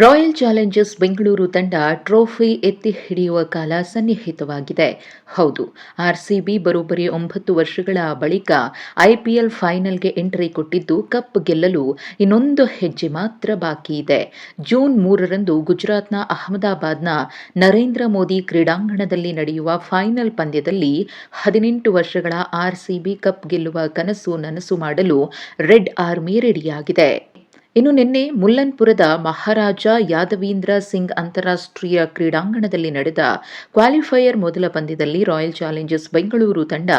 Royal Challengers Bengaluru ತಂಡ trophy ಎತ್ತಿ ಹಿಡಿಯುವ ಕಾಲ ಸನ್ನಿಹಿತವಾಗಿದೆ. ಹೌದು, ಆರ್ಸಿಬಿ ಬರೋಬ್ಬರಿ ಒಂಬತ್ತು ವರ್ಷಗಳ ಬಳಿಕ ಐಪಿಎಲ್ ಫೈನಲ್ಗೆ ಎಂಟ್ರಿ ಕೊಟ್ಟಿದ್ದು ಕಪ್ ಗೆಲ್ಲಲು ಇನ್ನೊಂದು ಹೆಜ್ಜೆ ಮಾತ್ರ ಬಾಕಿ ಇದೆ. ಜೂನ್ ಮೂರರಂದು ಗುಜರಾತ್ನ ಅಹಮದಾಬಾದ್ನ ನರೇಂದ್ರ ಮೋದಿ ಕ್ರೀಡಾಂಗಣದಲ್ಲಿ ನಡೆಯುವ ಫೈನಲ್ ಪಂದ್ಯದಲ್ಲಿ ಹದಿನೆಂಟು ವರ್ಷಗಳ ಆರ್ಸಿಬಿ ಕಪ್ ಗೆಲ್ಲುವ ಕನಸು ನನಸು ಮಾಡಲು ರೆಡ್ ಆರ್ಮಿ ರೆಡಿಯಾಗಿದೆ. ಇನ್ನು ನಿನ್ನೆ ಮುಲ್ಲನ್ಪುರದ ಮಹಾರಾಜ ಯಾದವೀಂದ್ರ ಸಿಂಗ್ ಅಂತಾರಾಷ್ಟ್ರೀಯ ಕ್ರೀಡಾಂಗಣದಲ್ಲಿ ನಡೆದ ಕ್ವಾಲಿಫೈಯರ್ ಮೊದಲ ಪಂದ್ಯದಲ್ಲಿ ರಾಯಲ್ ಚಾಲೆಂಜರ್ಸ್ ಬೆಂಗಳೂರು ತಂಡ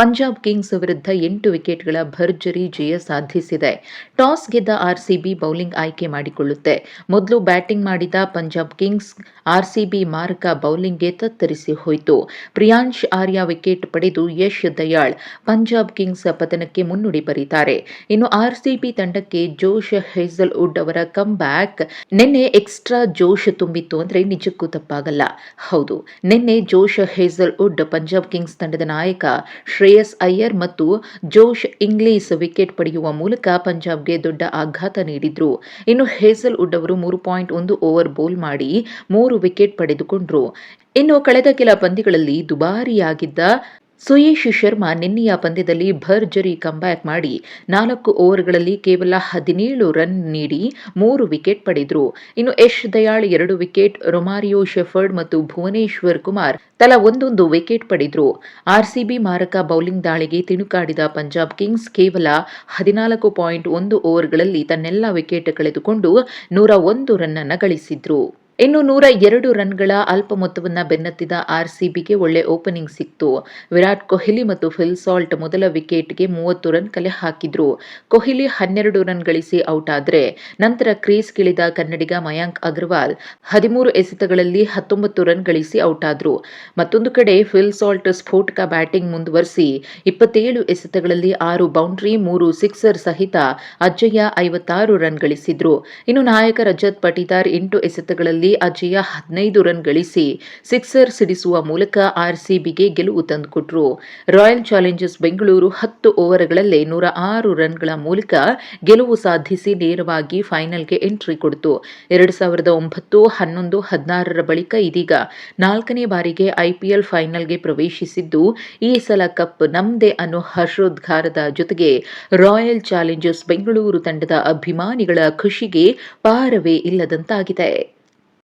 ಪಂಜಾಬ್ ಕಿಂಗ್ಸ್ ವಿರುದ್ಧ ಎಂಟು ವಿಕೆಟ್ಗಳ ಭರ್ಜರಿ ಜಯ ಸಾಧಿಸಿದೆ. ಟಾಸ್ ಗೆದ್ದ ಆರ್ಸಿಬಿ ಬೌಲಿಂಗ್ ಆಯ್ಕೆ ಮಾಡಿಕೊಳ್ಳುತ್ತೆ. ಮೊದಲು ಬ್ಯಾಟಿಂಗ್ ಮಾಡಿದ ಪಂಜಾಬ್ ಕಿಂಗ್ಸ್ ಆರ್ಸಿಬಿ ಮಾರಕ ಬೌಲಿಂಗ್ಗೆ ತತ್ತರಿಸಿ ಹೋಯಿತು. ಪ್ರಿಯಾಂಶ್ ಆರ್ಯ ವಿಕೆಟ್ ಪಡೆದು ಯಶ್ ದಯಾಳ್ ಪಂಜಾಬ್ ಕಿಂಗ್ಸ್ ಪತನಕ್ಕೆ ಮುನ್ನುಡಿ ಬರೀತಾರೆ. ಇನ್ನು ಆರ್ಸಿಬಿ ತಂಡಕ್ಕೆ ಜೋಶ್ ಹೇಸಲ್ ವುಡ್ ಅವರ ಕಮ್ ಬ್ಯಾಕ್ ನಿನ್ನೆ ಎಕ್ಸ್ಟ್ರಾ ಜೋಶ್ ತುಂಬಿತ್ತು ಅಂದ್ರೆ ನಿಜಕ್ಕೂ ತಪ್ಪಾಗಲ್ಲ. ಹೌದು, ನಿನ್ನೆ Josh Hazlewood Punjab Kings ತಂಡದ ನಾಯಕ ಶ್ರೇಯಸ್ ಅಯ್ಯರ್ ಮತ್ತು ಜೋಶ್ ಇಂಗ್ಲಿಷ್ ವಿಕೆಟ್ ಪಡೆಯುವ ಮೂಲಕ ಪಂಜಾಬ್ಗೆ ದೊಡ್ಡ ಆಘಾತ ನೀಡಿದ್ರು. ಇನ್ನು ಹೇಸಲ್ ವುಡ್ ಅವರು ಮೂರು ಪಾಯಿಂಟ್ ಒಂದು ಓವರ್ ಬೌಲ್ ಮಾಡಿ ಮೂರು ವಿಕೆಟ್ ಪಡೆದುಕೊಂಡ್ರು. ಇನ್ನು ಕಳೆದ ಕೆಲ ಪಂದ್ಯಗಳಲ್ಲಿ ದುಬಾರಿಯಾಗಿದ್ದ ಸುಯೇಶ್ ಶರ್ಮಾ ನಿನ್ನೆಯ ಪಂದ್ಯದಲ್ಲಿ ಭರ್ಜರಿ ಕಂಬ್ಯಾಕ್ ಮಾಡಿ ನಾಲ್ಕು ಓವರ್ಗಳಲ್ಲಿ ಕೇವಲ ಹದಿನೇಳು ರನ್ ನೀಡಿ ಮೂರು ವಿಕೆಟ್ ಪಡೆದರು. ಇನ್ನು ಯಶ್ ದಯಾಳ್ ಎರಡು ವಿಕೆಟ್ ರೊಮಾರಿಯೋ ಶೆಫರ್ಡ್ ಮತ್ತು ಭುವನೇಶ್ವರ್ ಕುಮಾರ್ ತಲಾ ಒಂದೊಂದು ವಿಕೆಟ್ ಪಡೆದರು. ಆರ್ಸಿಬಿ ಮಾರಕ ಬೌಲಿಂಗ್ ದಾಳಿಗೆ ತಿಣುಕಾಡಿದ ಪಂಜಾಬ್ ಕಿಂಗ್ಸ್ ಕೇವಲ ಹದಿನಾಲ್ಕು ಪಾಯಿಂಟ್ ಒಂದು ಓವರ್ಗಳಲ್ಲಿ ತನ್ನೆಲ್ಲ ವಿಕೆಟ್ ಕಳೆದುಕೊಂಡು ನೂರ ಒಂದು ರನ್ನನ್ನು ಗಳಿಸಿದ್ರು. ಇನ್ನು ನೂರ ಎರಡು ರನ್ಗಳ ಅಲ್ಪ ಮೊತ್ತವನ್ನು ಬೆನ್ನತ್ತಿದ ಆರ್ಸಿಬಿಗೆ ಒಳ್ಳೆ ಓಪನಿಂಗ್ ಸಿಕ್ತು. ವಿರಾಟ್ ಕೊಹ್ಲಿ ಮತ್ತು ಫಿಲ್ ಸಾಲ್ಟ್ ಮೊದಲ ವಿಕೆಟ್ಗೆ ಮೂವತ್ತು ರನ್ ಕಲೆ ಹಾಕಿದ್ರು. ಕೊಹ್ಲಿ ಹನ್ನೆರಡು ರನ್ ಗಳಿಸಿ ಔಟ್ ಆದರೆ ನಂತರ ಕ್ರೀಸ್ಗಿಳಿದ ಕನ್ನಡಿಗ ಮಯಾಂಕ್ ಅಗರ್ವಾಲ್ ಹದಿಮೂರು ಎಸೆತಗಳಲ್ಲಿ ಹತ್ತೊಂಬತ್ತು ರನ್ ಗಳಿಸಿ ಔಟ್ ಆದ್ರು. ಮತ್ತೊಂದು ಕಡೆ ಫಿಲ್ ಸಾಲ್ಟ್ ಸ್ಫೋಟಕ ಬ್ಯಾಟಿಂಗ್ ಮುಂದುವರಿಸಿ ಇಪ್ಪತ್ತೇಳು ಎಸೆತಗಳಲ್ಲಿ ಆರು ಬೌಂಡ್ರಿ, ಮೂರು ಸಿಕ್ಸರ್ ಸಹಿತ ಅಜ್ಜಯ್ಯ ಐವತ್ತಾರು ರನ್ ಗಳಿಸಿದ್ರು. ಇನ್ನು ನಾಯಕ ರಜತ್ ಪಟಿದಾರ್ ಎಂಟು ಎಸೆತಗಳಲ್ಲಿ ಅಜಯ ಹದಿನೈದು ರನ್ ಗಳಿಸಿ ಸಿಕ್ಸರ್ ಸಿಡಿಸುವ ಮೂಲಕ ಆರ್ಸಿಬಿಗೆ ಗೆಲುವು ತಂದುಕೊಟ್ರು. ರಾಯಲ್ ಚಾಲೆಂಜರ್ಸ್ ಬೆಂಗಳೂರು ಹತ್ತು ಓವರ್ಗಳಲ್ಲೇ ನೂರ ಆರು ರನ್ಗಳ ಮೂಲಕ ಗೆಲುವು ಸಾಧಿಸಿ ನೇರವಾಗಿ ಫೈನಲ್ಗೆ ಎಂಟ್ರಿ ಕೊಡಿತು. ಎರಡು ಸಾವಿರದ ಒಂಬತ್ತು ಹನ್ನೊಂದು ಹದಿನಾರರ ಬಳಿಕ ಇದೀಗ ನಾಲ್ಕನೇ ಬಾರಿಗೆ ಐಪಿಎಲ್ ಫೈನಲ್ಗೆ ಪ್ರವೇಶಿಸಿದ್ದು, ಈ ಸಲ ಕಪ್ ನಮ್ದೇ ಅನ್ನೋ ಹರ್ಷೋದ್ಗಾರದ ಜೊತೆಗೆ ರಾಯಲ್ ಚಾಲೆಂಜರ್ಸ್ ಬೆಂಗಳೂರು ತಂಡದ ಅಭಿಮಾನಿಗಳ ಖುಷಿಗೆ ಪಾರವೇ ಇಲ್ಲದಂತಾಗಿದೆ.